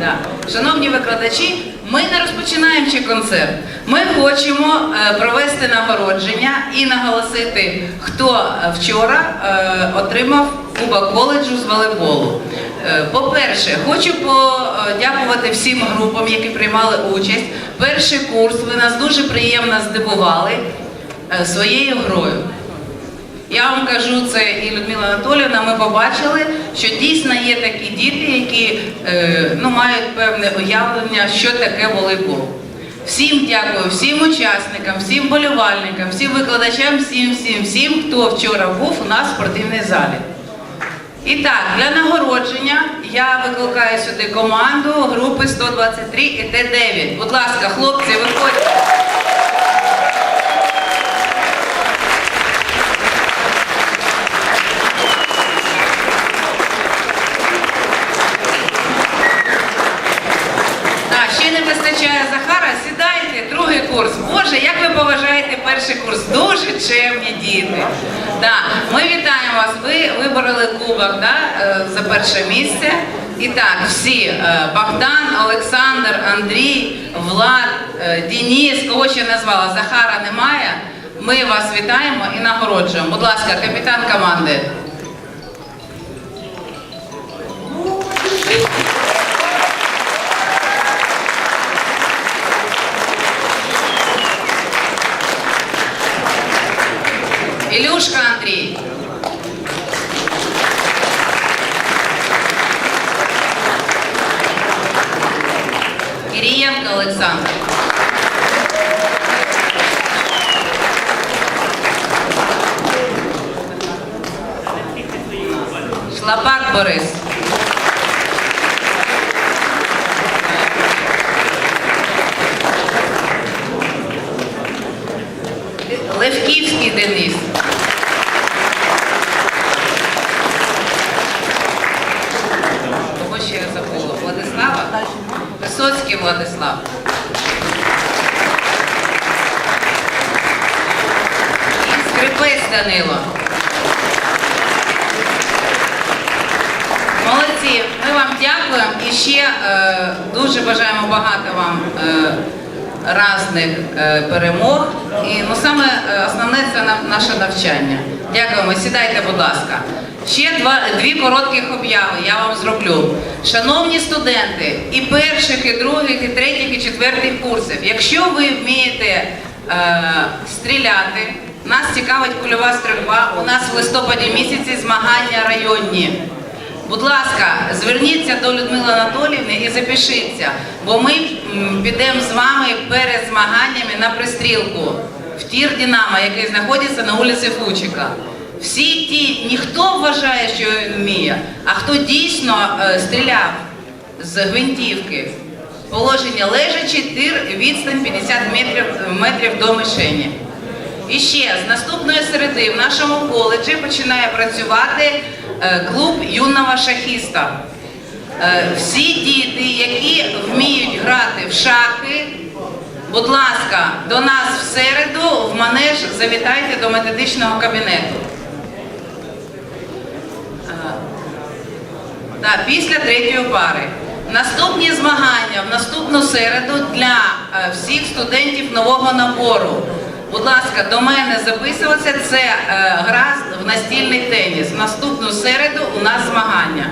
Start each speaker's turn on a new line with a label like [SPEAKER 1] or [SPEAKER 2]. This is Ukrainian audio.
[SPEAKER 1] да. Шановні викладачі, ми не розпочинаємо ще концерт. Ми хочемо е, провести нагородження і наголосити, хто е, вчора е, отримав Кубок коледжу з волейболу. По-перше, хочу подякувати всім групам, які приймали участь. Перший курс ви нас дуже приємно здивували своєю грою. Я вам кажу це і Людмила Анатоліївна, ми побачили, що дійсно є такі діти, які е, ну, мають певне уявлення, що таке волейбол. Всім дякую, всім учасникам, всім болівальникам, всім викладачам, всім, всім, всім, хто вчора був у нас в спортивній залі. І так, для нагородження я викликаю сюди команду групи 123 і Т9. Будь ласка, хлопці, виходьте. Не вистачає Захара. Сідайте, другий курс. Боже, як ви поважаєте перший курс? Дуже чемні діти. Так, ми вітаємо вас. Ви вибороли кубок да, е, за перше місце. І так, всі е, Богдан, Олександр, Андрій, Влад, е, Дініс, кого ще назвала, Захара немає. Ми вас вітаємо і нагороджуємо. Будь ласка, капітан команди. Ілюшка Андрій. Кирієнко Олександр. Шлапак Борис. Левківський Денис. Забула? Владислава? Висоцький Владислав. І Скрипець Данило. Молодці, ми вам дякуємо і ще е, дуже бажаємо багато вам е, різних е, перемог. І ну, саме е, основне це наше навчання. Дякуємо, сідайте, будь ласка. Ще два, дві коротких обяви я вам зроблю. Шановні студенти, і перших, і других, і третіх, і четвертих курсів, якщо ви вмієте е, стріляти, нас цікавить кульова стрільба, у нас в листопаді місяці змагання районні. Будь ласка, зверніться до Людмили Анатоліївни і запишіться, бо ми підемо з вами перед змаганнями на пристрілку в тір Динамо, який знаходиться на вулиці Фучика. Всі ті, ніхто вважає, що він вміє, а хто дійсно е, стріляв з гвинтівки, положення лежачи, тир, відстань 50 метрів, метрів до мишені. І ще з наступної середи в нашому коледжі починає працювати е, клуб юного шахіста. Е, Всі діти, які вміють грати в шахи, будь ласка, до нас в середу в манеж завітайте до методичного кабінету. Так, після третьої пари. Наступні змагання в наступну середу для е, всіх студентів нового набору. Будь ласка, до мене записуватися. Це е, гра в настільний теніс. В наступну середу у нас змагання.